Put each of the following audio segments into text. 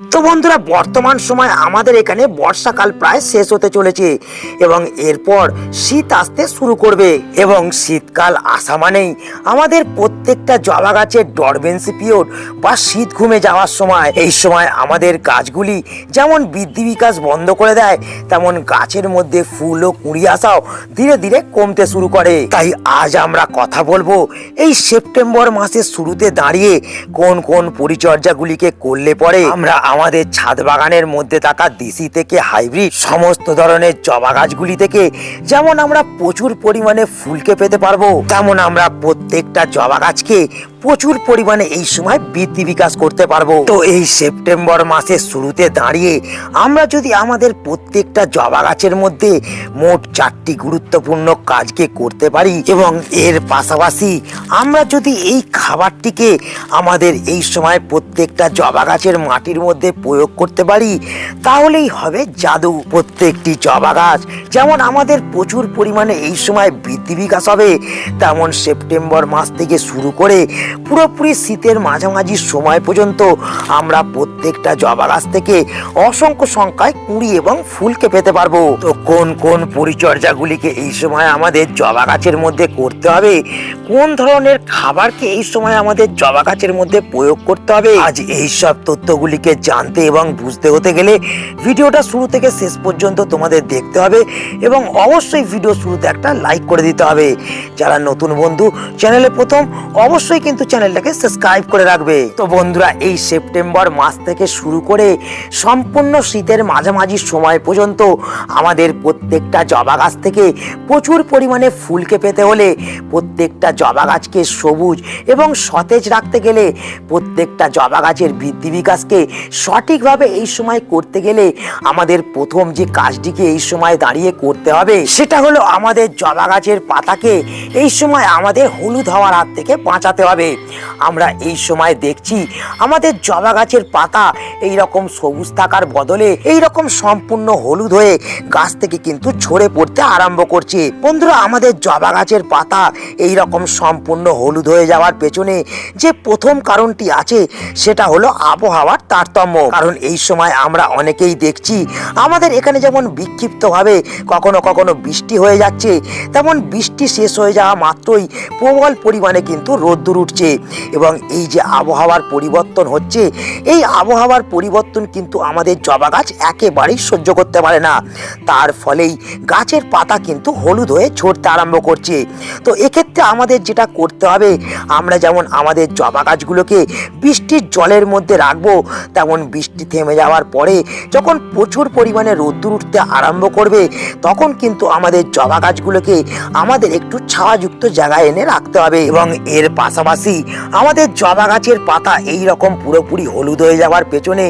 তো বন্ধুরা, বর্তমান সময় আমাদের এখানে বর্ষাকাল প্রায় শেষ হতে চলেছে এবং এরপর শীত আসতে শুরু করবে এবং শীতকাল আসা মানেই আমাদের প্রত্যেকটা জবা গাছের ডরবেন্সি পিরিয়ড বা শীত ঘুমে যাওয়ার সময়। এই সময় আমাদের গাছগুলি যেমন বৃদ্ধি বিকাশ বন্ধ করে দেয়, তেমন গাছের মধ্যে ফুল ও কুড়ি আসাও ধীরে ধীরে কমতে শুরু করে। তাই আজ আমরা কথা বলব এই সেপ্টেম্বর মাসের শুরুতে দাঁড়িয়ে কোন কোন পরিচর্যাগুলিকে করলে পরে আমরা আমাদের ছাদ বাগানের মধ্যে থাকা দেশি থেকে হাইব্রিড সমস্ত ধরনের জবা গাছগুলি থেকে যেমন আমরা প্রচুর পরিমাণে ফুলকে পেতে পারব, তেমন আমরা প্রত্যেকটা জবা গাছকে প্রচুর পরিমাণে এই সময় বৃদ্ধি বিকাশ করতে পারব। তো এই সেপ্টেম্বর মাসের শুরুতে দাঁড়িয়ে আমরা যদি আমাদের প্রত্যেকটা জবা গাছের মধ্যে মোট চারটি গুরুত্বপূর্ণ কাজকে করতে পারি এবং এর পাশাপাশি আমরা যদি এই খাবারটিকে আমাদের এই সময় প্রত্যেকটা জবা গাছের মাটির মধ্যে প্রয়োগ করতে পারি, তাহলেই হবে জাদু প্রত্যেকটি জবা গাছ। যেমন আমাদের প্রচুর পরিমাণে এই সময় বৃদ্ধি বিকাশ হবে, তেমন সেপ্টেম্বর মাস থেকে শুরু করে পুরোপুরি শীতের মাঝামাঝি সময় পর্যন্ত আমরা প্রত্যেকটা জবা গাছ থেকে অসংখ্য সংখ্যায় কুড়ি এবং ফুলকে পেতে পারব। তো কোন কোন পরিচর্যাগুলিকে এই সময় আমাদের জবা গাছের মধ্যে করতে হবে? কোন ধরনের খাবারকে এই সময় আমাদের জবা গাছের মধ্যে প্রয়োগ করতে হবে? আজ এই সব তথ্যগুলিকে জানতে এবং বুঝতে হতে গেলে ভিডিওটা শুরু থেকে শেষ পর্যন্ত তোমাদের দেখতে হবে এবং অবশ্যই ভিডিও শুরুতে একটা লাইক করে দিতে হবে। যারা নতুন বন্ধু, চ্যানেলে প্রথম, অবশ্যই কিন্তু চ্যানেলটাকে সাবস্ক্রাইব করে রাখবে। তো বন্ধুরা, এই সেপ্টেম্বর মাস থেকে শুরু করে সম্পূর্ণ শীতের মাঝামাঝি সময় পর্যন্ত আমাদের প্রত্যেকটা জবা গাছ থেকে প্রচুর পরিমাণে ফুলকে পেতে হলে প্রত্যেকটা জবা গাছকে সবুজ এবং সতেজ রাখতে গেলে প্রত্যেকটা জবা গাছের বৃদ্ধি বিকাশকে সঠিকভাবে এই সময় করতে গেলে আমাদের প্রথম যে কাজটিকে এই সময় দাঁড়িয়ে করতে হবে, সেটা হলো আমাদের জবা গাছের পাতাকে এই সময় আমাদের হলুদ হওয়ার হাত থেকে বাঁচাতে হবে। আমরা এই সময় দেখছি আমাদের জবা গাছের পাতা এই রকম সবুজ থাকার বদলে এই রকম সম্পূর্ণ হলুদ হয়ে গাছ থেকে কিন্তু ঝরে পড়তে আরম্ভ করছে। বন্ধুরা, আমাদের জবা গাছের পাতা এই রকম সম্পূর্ণ হলুদ হয়ে যাওয়ার পেছনে যে প্রথম কারণটি আছে, সেটা হলো আবহাওয়ার তারতম্য। কারণ এই সময় আমরা অনেকেই দেখছি, আমাদের এখানে যেমন বিক্ষিপ্তভাবে কখনো কখনো বৃষ্টি হয়ে যাচ্ছে, তেমন বৃষ্টি শেষ হয়ে যাওয়া মাত্রই প্রবল পরিমাণে কিন্তু রোদ্দুর উঠছে। এবং এই যে আবহাওয়ার পরিবর্তন হচ্ছে, এই আবহাওয়ার পরিবর্তন কিন্তু আমাদের জবা গাছ একেবারেই সহ্য করতে পারে না। তার ফলেই গাছের পাতা কিন্তু হলুদ হয়ে ঝরতে আরম্ভ করছে। তো এক্ষেত্রে আমাদের যেটা করতে হবে, আমরা যেমন আমাদের জবা গাছগুলোকে বৃষ্টির জলের মধ্যে রাখব, তেমন বৃষ্টি থেমে যাওয়ার পরে যখন প্রচুর পরিমাণে রোদ্দুর উঠতে আরম্ভ করবে, তখন কিন্তু আমাদের জবা গাছগুলোকে আমাদের একটু ছাওয়াযুক্ত জায়গায় এনে রাখতে হবে এবং এর পাশাপাশি আমাদের জবা গাছের পাতা এই রকম পুরোপুরি হলুদ হয়ে যাওয়ার পেছনে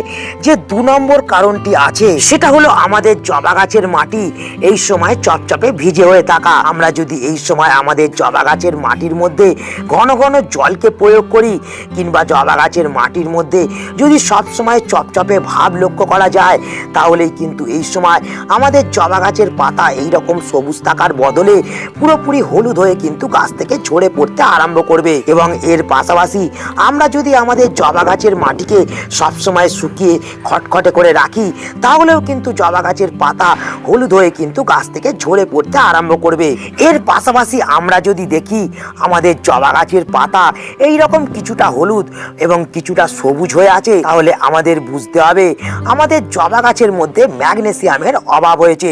যে দু নম্বর কারণটি আছে, সেটা হলো আমাদের জবা গাছের মাটি এই সময় চপচপে ভিজে হয়ে থাকা। আমরা যদি এই সময় আমাদের জবা গাছের মাটির মধ্যে ঘন ঘন জলকে প্রয়োগ করি, কিংবা জবা গাছের মাটির মধ্যে যদি সব সময় চপচপে ভাব লক্ষ্য করা যায়, তাহলেই কিন্তু এই সময় আমাদের জবা গাছের পাতা এই রকম সবুজ থাকার বদলে পুরোপুরি হলুদ হয়ে কিন্তু গাছ থেকে ঝরে পড়তে আরম্ভ করবে। এবং এর পাশাপাশি আমরা যদি আমাদের জবা গাছের মাটিকে সবসময় শুকিয়ে খটখটে করে রাখি, তাহলেও কিন্তু জবা গাছের পাতা হলুদ হয়ে কিন্তু গাছ থেকে ঝরে পড়তে আরম্ভ করবে। এর পাশাপাশি আমরা যদি দেখি আমাদের জবা গাছের পাতা এই রকম কিছুটা হলুদ এবং কিছুটা সবুজ হয়ে আছে, তাহলে আমাদের বুঝতে হবে আমাদের জবা গাছের মধ্যে ম্যাগনেসিয়ামের অভাব হয়েছে।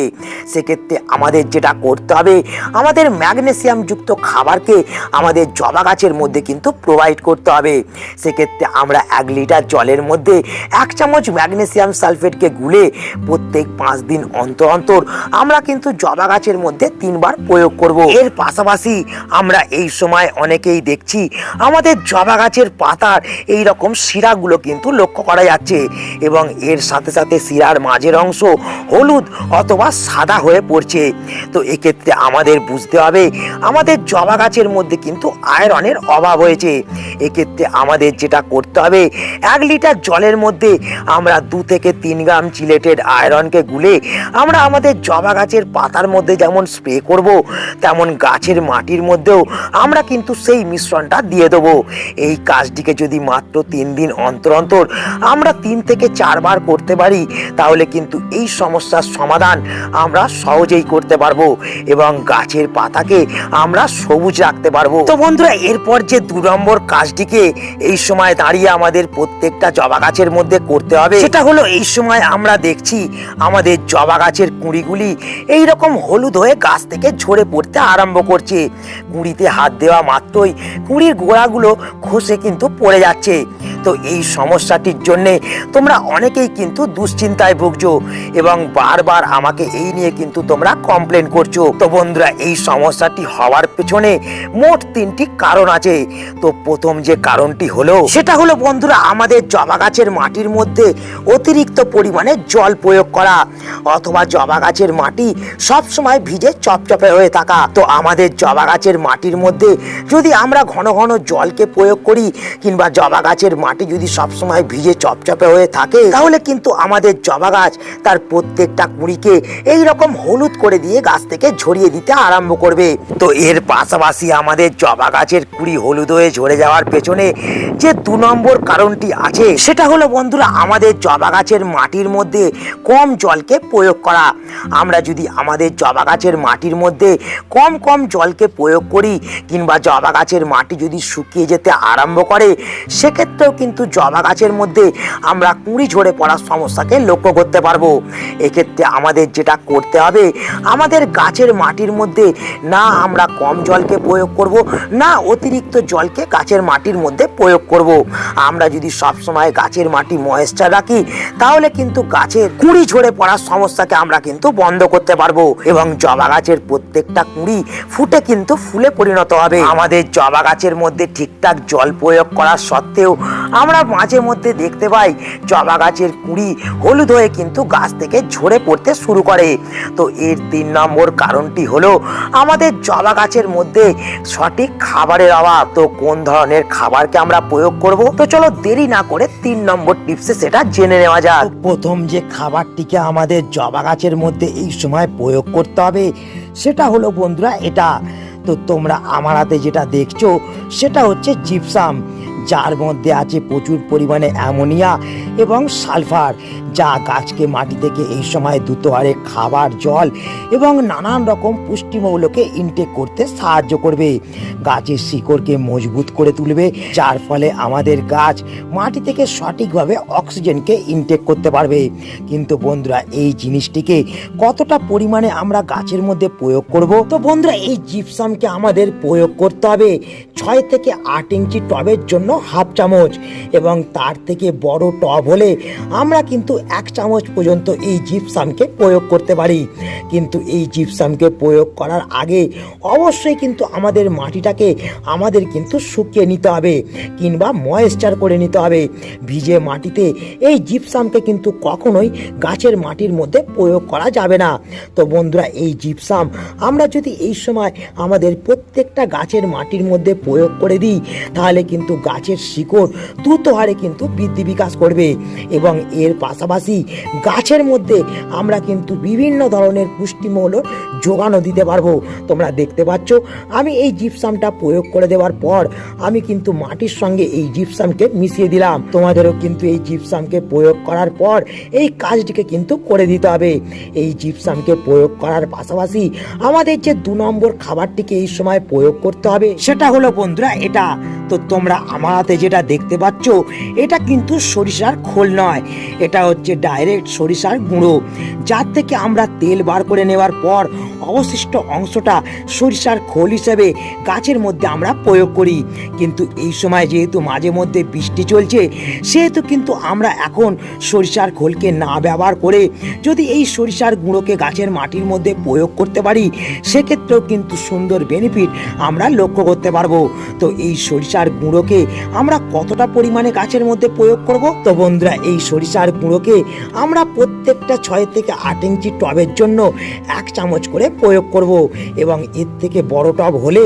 সেক্ষেত্রে আমাদের যেটা করতে হবে, আমাদের ম্যাগনেসিয়াম যুক্ত খাবারকে আমাদের জবা গাছের মধ্যে কিন্তু প্রোভাইড করতে হবে। সেক্ষেত্রে আমরা এক লিটার জলের মধ্যে এক চামচ ম্যাগনেসিয়াম সালফেটকে গুলে প্রত্যেক পাঁচ দিন অন্তর অন্তর আমরা কিন্তু জবা গাছের মধ্যে তিনবার প্রয়োগ করব। এর পাশাপাশি আমরা এই সময় অনেকেই দেখছি আমাদের জবা গাছের পাতার এই রকম শিরাগুলো কিন্তু লক্ষ্য করা যাচ্ছে এবং এর সাথে সাথে শিরার মাঝের অংশ হলুদ অথবা সাদা হয়ে পড়ছে। তো এক্ষেত্রে আমাদের বুঝতে হবে আমাদের জবা গাছের মধ্যে কিন্তু আয়রনের অভাব হয়েছে। এক্ষেত্রে আমাদের যেটা করতে হবে, এক লিটার জলের মধ্যে আমরা দু থেকে তিন গ্রাম চিলেটেড আয়রনকে গুলে আমরা আমাদের জবা গাছের পাতার মধ্যে যেমন স্প্রে করব, তেমন গাছের মাটির মধ্যেও আমরা কিন্তু সেই মিশ্রণটা দিয়ে দেবো। এই কাজটিকে যদি মাত্র তিন দিন অন্তর অন্তর আমরা তিন থেকে চারবার করতে পারি, তাহলে কিন্তু এই সমস্যার সমাধান আমরা সহজেই করতে পারব এবং গাছের পাতাকে আমরা সবুজ রাখতে পারব। তো বন্ধুরা, এরপর যে দু নম্বর কাজটিকে এই সময় দাঁড়িয়ে আমাদের প্রত্যেকটা জবা গাছের মধ্যে করতে হবে। সেটা হলো এই সময় আমরা দেখছি আমাদের জবা গাছের কুঁড়িগুলি এই রকম হলুদ হয়ে গাছ থেকে ঝরে পড়তে আরম্ভ করছে। কুঁড়িতে হাত দেওয়া মাত্রই কুঁড়ির গোড়াগুলো খসে কিন্তু পড়ে যাচ্ছে। তো এই সমস্যাটির জন্যে তোমরা অনেকেই কিন্তু দুশ্চিন্তায় ভুগছো এবং বারবার আমাকে এই নিয়ে কিন্তু তোমরা কমপ্লেন করছ। তো বন্ধুরা, এই সমস্যাটি হওয়ার পেছনে মোট তিনটি কারণ আছে। তো প্রথম যে কারণটি হলো, সেটা হলো বন্ধুরা আমাদের জবা গাছের মাটির মধ্যে অতিরিক্ত পরিমাণে জল প্রয়োগ করা, অথবা জবা গাছের মাটি সব সময় ভিজে চপচপে হয়ে থাকা। তো আমাদের জবা গাছের মাটির মধ্যে যদি আমরা ঘন ঘন জলকে প্রয়োগ করি, কিংবা জবা গাছের মাটি যদি সবসময় ভিজে চপচপে হয়ে থাকে, তাহলে কিন্তু আমাদের জবা গাছ তার প্রত্যেকটা কুড়িকে এই রকম হলুদ করে দিয়ে গাছ থেকে ঝরিয়ে দিতে আরম্ভ করবে। তো এর পাশাপাশি আমাদের জবা গাছের কুড়ি হলুদ হয়ে ঝরে যাওয়ার পেছনে যে দু নম্বর কারণটি আছে, সেটা হলো বন্ধুরা আমাদের জবা গাছের মাটির মধ্যে কম জলকে প্রয়োগ করা। আমরা যদি আমাদের জবা গাছের মাটির মধ্যে কম কম জলকে প্রয়োগ করি কিংবা জবা গাছের মাটি যদি শুকিয়ে যেতে আরম্ভ করে, সেক্ষেত্রেও কিন্তু জবা গাছের মধ্যে আমরা কুঁড়ি ঝরে পড়ার সমস্যাকে লক্ষ্য করতে পারব। এক্ষেত্রে আমাদের যেটা করতে হবে, আমাদের গাছের মাটির মধ্যে না আমরা কম জলকে প্রয়োগ করব, না অতিরিক্ত জলকে গাছের মাটির মধ্যে প্রয়োগ করব। আমরা যদি সব সময় গাছের মাটি ময়েশ্চার রাখি, তাহলে কিন্তু গাছের কুঁড়ি ঝরে পড়ার সমস্যাকে আমরা কিন্তু বন্ধ করতে পারব এবং জবা গাছের প্রত্যেকটা কুঁড়ি ফুটে কিন্তু ফুলে পরিণত হবে। আমাদের জবা গাছের মধ্যে ঠিকঠাক জল প্রয়োগ করার সত্ত্বেও আমরা মাঝে মধ্যে দেখতে পাই জবা গাছের কুঁড়ি হলুদ হয়ে কিন্তু গাছ থেকে ঝরে পড়তে শুরু করে। তো এর তিন নম্বর কারণটি হলো, আমাদের জবা গাছের মধ্যে সঠিক খাবারের অভাব। তো কোন ধরনের খাবারকে আমরা প্রয়োগ করব? তো চলো দেরি না করে তিন নম্বর টিপসে সেটা জেনে নেওয়া যাক। প্রথম যে খাবারটিকে আমাদের জবা গাছের মধ্যে এই সময় প্রয়োগ করতে হবে, সেটা হলো বন্ধুরা এটা। তো তোমরা আমার হাতে যেটা দেখছ, সেটা হচ্ছে জিপসাম। যার মধ্যে আছে প্রচুর পরিমাণে অ্যামোনিয়া এবং সালফার যা গাছকে মাটি থেকে এই সময় দ্রুত হারে খাবার, জল এবং নানান রকম পুষ্টিমৌলকে ইনটেক করতে সাহায্য করবে। গাছের শিকড়কে মজবুত করে তুলবে, যার ফলে আমাদের গাছ মাটি থেকে সঠিকভাবে অক্সিজেনকে ইনটেক করতে পারবে। কিন্তু বন্ধুরা, এই জিনিসটিকে কতটা পরিমাণে আমরা গাছের মধ্যে প্রয়োগ করব? তো বন্ধুরা, এই জিপসামকে আমাদের প্রয়োগ করতে হবে ছয় থেকে আট ইঞ্চি টবের জন্য হাফ চামচ এবং তার থেকে বড় টব হলে আমরা কিন্তু এক চামচ পর্যন্ত এই জিপসামকে প্রয়োগ করতে পারি। কিন্তু এই জিপসামকে প্রয়োগ করার আগে অবশ্যই কিন্তু আমাদের মাটিটাকে, আমাদের কিন্তু শুকিয়ে নিতে হবে কিংবা ময়েশ্চার করে নিতে হবে। ভিজে মাটিতে এই জিপসামকে কিন্তু কখনোই গাছের মাটির মধ্যে প্রয়োগ করা যাবে না। তো বন্ধুরা, এই জিপসাম আমরা যদি এই সময় আমাদের প্রত্যেকটা গাছের মাটির মধ্যে প্রয়োগ করে দিই, তাহলে কিন্তু গাছের শিকড় দ্রুত হারে কিন্তু বৃদ্ধি বিকাশ করবে এবং এর পাশাপাশি গাছের মধ্যে আমরা কিন্তু বিভিন্ন ধরনের পুষ্টিমূল যোগানো দিতে পারব। তোমরা দেখতে পাচ্ছ, আমি এই জিপসামটা প্রয়োগ করে দেওয়ার পর আমি কিন্তু মাটির সঙ্গে এই জিপসামকে মিশিয়ে দিলাম। তোমাদেরও কিন্তু এই জিপসামকে প্রয়োগ করার পর এই কাজটিকে কিন্তু করে দিতে হবে। এই জিপসামকে প্রয়োগ করার পাশাপাশি আমাদের যে দু নম্বর খাবারটিকে এই সময় প্রয়োগ করতে হবে, সেটা হলো বন্ধুরা এটা তো তোমরা আমার হাতে যেটা দেখতে পাচ্ছ, এটা কিন্তু সরিষার খোল নয়। এটা হচ্ছে ডাইরেক্ট সরিষার গুঁড়ো। যার থেকে আমরা তেল বার করে নেওয়ার পর অবশিষ্ট অংশটা সরিষার খোল হিসেবে গাছের মধ্যে আমরা প্রয়োগ করি। কিন্তু এই সময় যেহেতু মাঝে মধ্যে বৃষ্টি চলছে, সেহেতু কিন্তু আমরা এখন সরিষার খোলকে না ব্যবহার করে যদি এই সরিষার গুঁড়োকে গাছের মাটির মধ্যে প্রয়োগ করতে পারি, সেক্ষেত্রেও কিন্তু সুন্দর বেনিফিট আমরা লক্ষ্য করতে পারব। তো এই সরিষার গুঁড়োকে আমরা কতটা পরিমাণে গাছের মধ্যে প্রয়োগ করব? তো বন্ধুরা, এই সরিষার গুঁড়োকে আমরা প্রত্যেকটা ছয় থেকে আট ইঞ্চি টবের জন্য এক চামচ করে প্রয়োগ করব এবং এর থেকে বড় টব হলে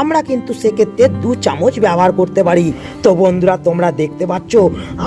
আমরা কিন্তু সেক্ষেত্রে দু চামচ ব্যবহার করতে পারি। তো বন্ধুরা, তোমরা দেখতে পাচ্ছ,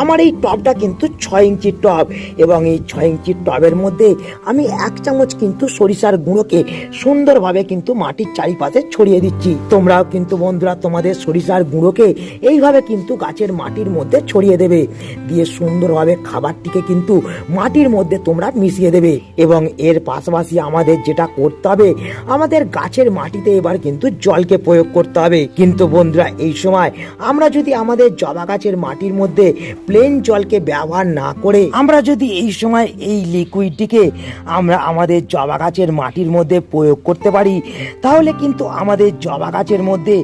আমার এই টবটা কিন্তু ছয় ইঞ্চির টব এবং এই ছয় ইঞ্চির টবের মধ্যে আমি এক চামচ কিন্তু সরিষার গুঁড়োকে সুন্দরভাবে কিন্তু মাটির চারিপাশে ছড়িয়ে দিচ্ছি। তোমরাও কিন্তু বন্ধুরা, তোমাদের সরিষার গুঁড়োকে এইভাবে কিন্তু গাছের মাটির মধ্যে ছড়িয়ে দেবে। দিয়ে সুন্দরভাবে খাবারটিকে কিন্তু মাটির মধ্যে তোমরা মিশিয়ে দেবে এবং এর পাশাপাশি আমাদের যেটা করতে হবে, আমাদের গাছের মাটিতে এবার কিন্তু জলকে প্রয়োগ করতে হবে। কিন্তু বন্ধুরা, এই সময় আমরা যদি আমাদের জবা গাছের মাটির মধ্যে প্লেন জলকে ব্যবহার না করে, আমরা যদি এই সময় এই লিকুইডটিকে আমরা আমাদের জবা গাছের মাটির মধ্যে প্রয়োগ করতে পারি, তাহলে কিন্তু আমাদের জবা গাছের মধ্যে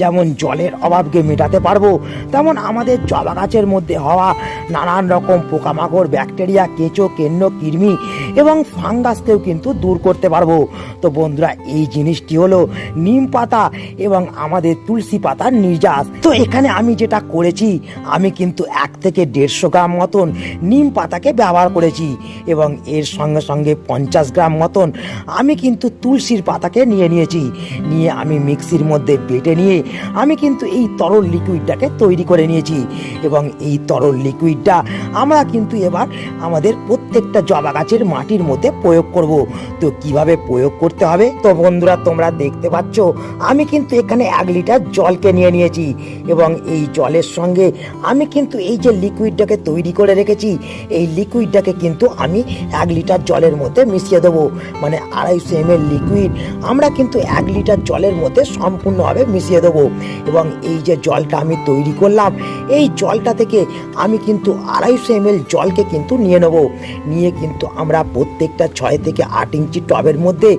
যেমন জলের অভাবকে মেটাতে পারব। তেমন আমাদের জবা গাছের মধ্যে হওয়া নানান রকম পোকামাকড়, ব্যাকটেরিয়া, কেঁচো, কেন্ন, কৃমি এবং ফাঙ্গাসকেও কিন্তু দূর করতে পারব। তো বন্ধুরা, এই জিনিসটি হলো নিম পাতা এবং আমাদের তুলসী পাতার নির্যাস। তো এখানে আমি যেটা করেছি, আমি কিন্তু এক থেকে দেড়শো গ্রাম মতন নিম পাতাকে ব্যবহার করেছি এবং এর সঙ্গে সঙ্গে পঞ্চাশ গ্রাম মতন আমি কিন্তু তুলসীর পাতাকে নিয়ে নিয়েছি। নিয়ে আমি মিক্সির মধ্যে বেটে নিয়ে আমি কিন্তু এই তরল লিকুইডটাকে তৈরি করে নিয়েছি। এবং এই তরল লিকুইডটা আমরা কিন্তু এবার আমাদের প্রত্যেকটা জবা গাছের মাটির মধ্যে প্রয়োগ করব। তো কীভাবে প্রয়োগ করতে হবে? তো বন্ধুরা, তোমরা দেখতে পাচ্ছ, আমি কিন্তু এখানে এক লিটার জলকে নিয়ে নিয়েছি। এবং এই জলের সঙ্গে আমি কিন্তু এই যে লিকুইডটাকে তৈরি করে রেখেছি, এই লিকুইডটাকে কিন্তু আমি এক লিটার জলের মধ্যে মিশিয়ে দেবো। মানে আড়াইশো এম লিকুইড আমরা কিন্তু এক লিটার জলের মধ্যে সম্পূর্ণভাবে মিশিয়ে দেবো। এবং এই যে জলটা আমি তৈরি করলাম, এই জলটা থেকে আমি কিন্তু আড়াইশো এম জলকে কিন্তু নিয়ে নেব। নিয়ে কিন্তু আমরা প্রত্যেকটা ছয় থেকে আট ইঞ্চি টবের মধ্যে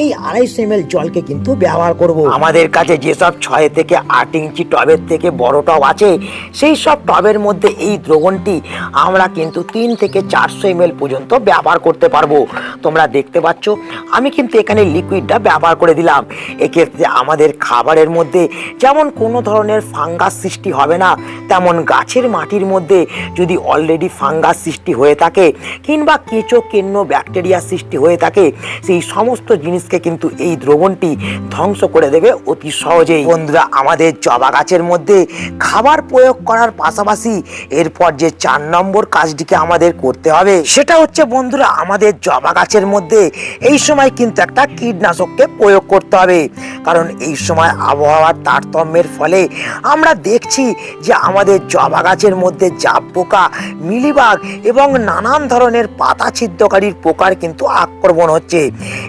এই আড়াইশো এম জলকে কিন্তু ব্যবহার করব। আমাদের কাছে যেসব ছয় থেকে আট ইঞ্চি টবের থেকে বড় টব আছে, সেই সব টবের মধ্যে এই দ্রবণটি আমরা কিন্তু তিন থেকে চারশো এম পর্যন্ত ব্যবহার করতে পারব। তোমরা দেখতে পাচ্ছ, আমি কিন্তু এখানে লিকুইডটা ব্যবহার করে দিলাম। এক্ষেত্রে আমাদের খাবারের মধ্যে যেমন কোনো ধরনের ফাঙ্গাস সৃষ্টি হবে না। তেমন গাছের মাটির মধ্যে যদি অলরেডি ফাঙ্গাস সৃষ্টি হয়ে থাকে কিংবা কেঁচো, কেন্ন ব্যাকটেরিয়া সৃষ্টি হয়ে থাকে, সেই সমস্ত জিনিসকে কিন্তু এই দ্রবণটি ধ্বংস করে দেবে অতি সহজেই। বন্ধুরা, আমাদের জবা গাছের মধ্যে খাবার প্রয়োগ করার পাশাপাশি এরপর যে চার নম্বর কাজটিকে আমাদের করতে হবে, সেটা হচ্ছে বন্ধুরা, আমাদের জবা গাছের মধ্যে এই সময় কিন্তু একটা কীটনাশককে প্রয়োগ করতে হবে। কারণ এই সময় আবহাওয়ার তারতম্যের ফলে আমরা দেখছি যে আমাদের জবা গাছের মধ্যে জাপ পোকা, মিলিবাগ এবং নানান ধরনের পাতা ছিদ্রকারীর পোকার কিন্তু আক্রমণ হচ্ছে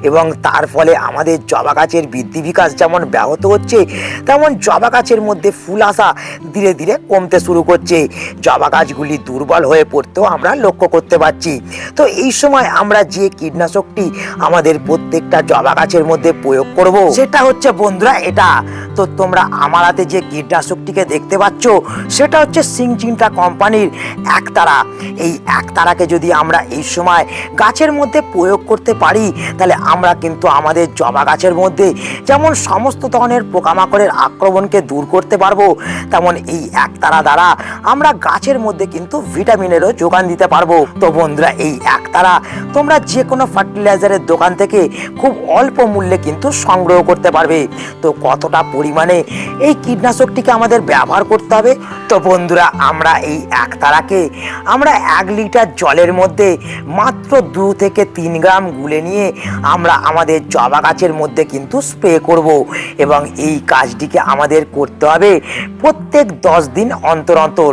এবং তার ফলে আমাদের জবা গাছের বৃদ্ধি বিকাশ যেমন ব্যাহত হচ্ছে, তেমন জবা গাছের মধ্যে ফুল আসা ধীরে ধীরে কমতে শুরু করছে। জবা গাছগুলি দুর্বল হয়ে পড়তেও আমরা লক্ষ্য করতে পারছি। তো এই সময় আমরা যে কীটনাশকটি আমাদের প্রত্যেকটা জবা গাছের মধ্যে প্রয়োগ করব, সেটা হচ্ছে বন্ধুরা এটা। তো তোমরা আমার হাতে যে কীটনাশকটিকে দেখতে পাচ্ছ, সেটা হচ্ছে সিংচিংটা কোম্পানির একতারা। এই একতারাকে যদি আমরা এই সময় গাছের মধ্যে প্রয়োগ করতে পারি, তাহলে আমরা কিন্তু আমাদের জবা গাছের মধ্যে যেমন সমস্ত ধরনের পোকামাকড়ের আক্রমণকে দূর করতে পারব, তেমন এই একতারা দ্বারা আমরা গাছের মধ্যে কিন্তু ভিটামিনেরও যোগান দিতে পারব। তো বন্ধুরা, এই একতারা তোমরা যে কোনো ফার্টিলাইজারের দোকান থেকে খুব অল্প মূল্যে কিন্তু সংগ্রহ করতে পারবে। তো কতটা পরিমাণে এই কীটনাশকটিকে আমাদের ব্যবহার করতে হবে। তো বন্ধুরা, আমরা এই একতারাকে আমরা এক লিটার জলের মধ্যে মাত্র দু থেকে তিন গ্রাম গুলে নিয়ে আমরা আমাদের জবা গাছের মধ্যে কিন্তু স্প্রে করব এবং এই কাজটিকে আমাদের করতে হবে প্রত্যেক দশ দিন অন্তর অন্তর।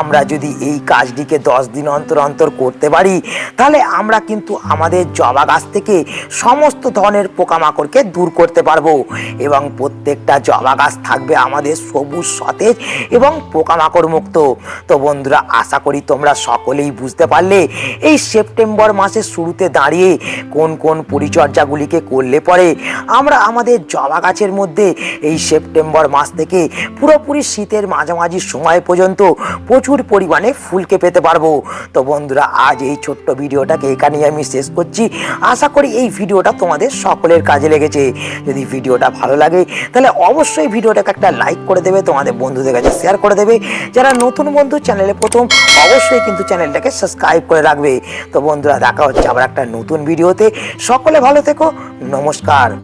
আমরা যদি এই কাজটিকে দশ দিন অন্তর অন্তর করতে পারি, তাহলে আমরা কিন্তু আমাদের জবা গাছ থেকে সমস্ত ধরনের পোকামাকড়কে দূর করতে পারব এবং প্রত্যেকটা জবা গাছ থাকবে আমাদের সবুজ সতেজ এবং পোকামাকড় মুক্ত। তো বন্ধুরা, আশা করি তোমরা সকলেই বুঝতে পারলে এই সেপ্টেম্বর মাসের শুরুতে দাঁড়িয়ে কোন কোন পরিচর্যাগুলিকে করলে পরে আমরা আমাদের জবা গাছের মধ্যে এই সেপ্টেম্বর মাস থেকে পুরোপুরি শীতের মাঝামাঝি সময় পর্যন্ত প্রচুর পরিমাণে ফুলকে পেতে পারব। তো বন্ধুরা, আজ এই ছোট্ট ভিডিওটাকে এখানেই আমি শেষ করছি। আশা করি এই ভিডিওটা তোমাদের সকলের কাজে লেগেছে। যদি ভিডিওটা ভালো লাগে, তাহলে অবশ্যই ভিডিওটাকে একটা লাইক করে দেবে, তোমাদের বন্ধুদের কাছে শেয়ার করে দেবে। যারা নতুন বন্ধু চ্যানেলে প্রথম, অবশ্যই কিন্তু চ্যানেলটাকে সাবস্ক্রাইব করে রাখবে। তো বন্ধুরা, দেখা হচ্ছে আবার একটা নতুন ভিডিওতে সকলে ভালো থেকো, নমস্কার।